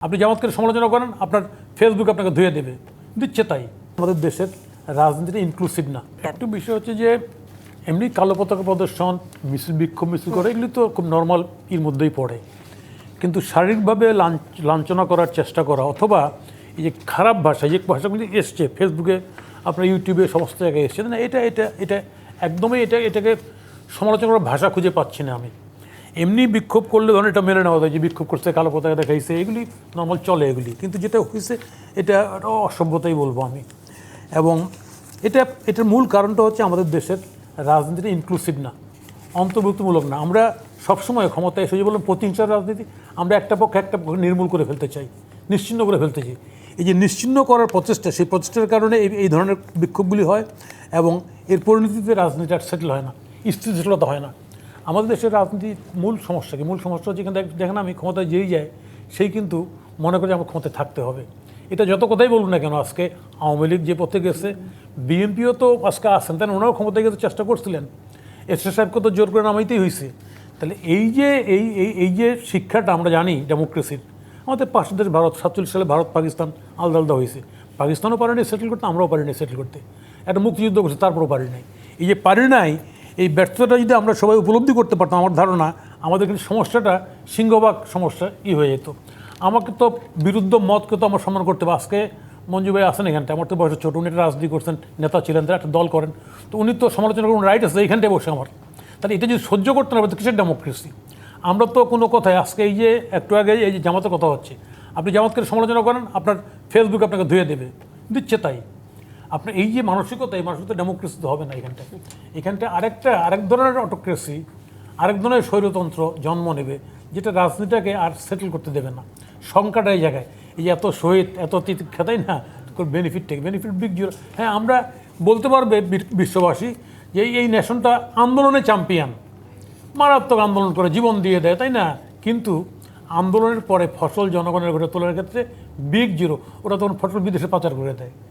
আপনি জামাতকে সমালোচনা করেন আপনার ফেসবুক আপনাকে ধুয়ে দেবে। দিচ্ছে তাই। আমাদের দেশের রাজনীতিটা ইনক্লুসিভ না। একটু বিষয় হচ্ছে যে এমনি কালো পতাকা প্রদর্শন মিছিল বিক্ষোভ মিছিল করে এগুলি তো খুব নর্মাল এর মধ্যেই পড়ে। কিন্তু শারীরিকভাবে লাঞ্চ- লাঞ্ছনা করার চেষ্টা করা অথবা এই যে খারাপ ভাষা যে ভাষাগুলি এসছে ফেসবুকে আপনার ইউটিউবে সমস্ত জায়গায় এসছে না এটা এটা এটা একদমই এটা এটাকে সমালোচনা করার ভাষা খুঁজে পাচ্ছি না আমি। এমনি বিক্ষোভ করলে ধরুন এটা মেনে নেওয়া যায় যে বিক্ষোভ করছে, কালো পতাকা দেখাইছে, এগুলি নর্মাল চলে এগুলি। কিন্তু যেটা হয়েছে এটা অসভ্যতাই বলব আমি। এবং এটা, এটার মূল কারণটা হচ্ছে আমাদের দেশের রাজনীতিটা ইনক্লুসিভ না, অন্তর্ভুক্তিমূলক না। আমরা সবসময় ক্ষমতায় এসে যে বললাম, প্রতিহিংসার রাজনীতি, আমরা একটা পক্ষে একটা পক্ষে নির্মূল করে ফেলতে চাই, নিশ্চিন্ন করে ফেলতে চাই। এই যে নিশ্চিন্ন করার প্রচেষ্টা, সেই প্রচেষ্টার কারণে এই এই ধরনের বিক্ষোভগুলি হয় এবং এর পরিণতিতে রাজনীতি আর সেটেল হয় না, স্থিতিশীলতা হয় না। আমাদের দেশের রাজনীতির মূল সমস্যা কি? মূল সমস্যা হচ্ছে কিন্তু দেখেন আমি ক্ষমতায় যেই যাই, সেই কিন্তু মনে করে আমার ক্ষমতায় থাকতে হবে। এটা যত কথাই বলুন না কেন, আজকে আওয়ামী লীগ যে পথে গেছে, বিএনপিও তো আজকে আসেন তাই ওনারাও ক্ষমতায় গেতে চেষ্টা করছিলেন। এস সাহেবকে তো জোর করে নামাইতেই হয়েছে তাহলে এই যে, এই এই এই যে শিক্ষাটা আমরা জানি ডেমোক্রেসির, আমাদের পাশের দেশ ভারত, সাতচল্লিশ সালে ভারত, পাকিস্তান আলাদা আলাদা হয়েছে পাকিস্তানও পারেনি, সেটেল করতে, আমরাও পারিনি সেটেল করতে। একটা মুক্তিযুদ্ধ করছে, তারপরও পারি নাই এই যে পারি নাই এই ব্যর্থতাটা যদি আমরা সবাই উপলব্ধি করতে পারতাম, আমার ধারণা, আমাদের কিন্তু সমস্যাটা সিংহভাগ সমস্যা ই হয়ে যেত। আমাকে তো বিরুদ্ধ মতকে তো আমার সম্মান করতে হবে। আজকে মঞ্জু ভাই আসেন এখানটা আমার তো বয়স ছোটো, উনি একটা রাজনীতি করছেন, নেতা ছিলেন, তারা একটা দল করেন। তো উনি তো সমালোচনা করার রাইট আছে, এইখানটায় বসে আমার। তাহলে এটা যদি সহ্য করতে না পারে কিসের ডেমোক্রেসি আমরা তো কোনো কথায়, আজকে এই যে একটু আগে এই যে জামাতের কথা হচ্ছে, আপনি জামাতকে সমালোচনা করেন, আপনার ফেসবুক আপনাকে ধুয়ে দেবে। দিচ্ছে তাই। আপনার এই যে মানসিকতা, এই মানসিকতা ডেমোক্রেসি তো হবে না এখানটায়। এখানটায় আরেকটা, আরেক ধরনের অটোক্রেসি আরেক ধরনের স্বৈরতন্ত্র জন্ম নেবে, যেটা রাজনীতিটাকে আর সেটেল করতে দেবে না। সংখ্যাটা এই জায়গায়, এই এত শহীদ, এত তিতিক্ষা, তাই না? বেনিফিট থেকে বেনিফিট বিগ জিরো হ্যাঁ আমরা বলতে পারবে বিশ্ববাসী যে এই- এই নেশনটা আন্দোলনে চ্যাম্পিয়ন মারাত্মক আন্দোলন করে জীবন দিয়ে দেয়, তাই না? কিন্তু আন্দোলনের পরে ফসল জনগণের ঘরে তোলার ক্ষেত্রে বিগ জিরো ওরা তখন ফসল বিদেশে পাচার করে দেয়।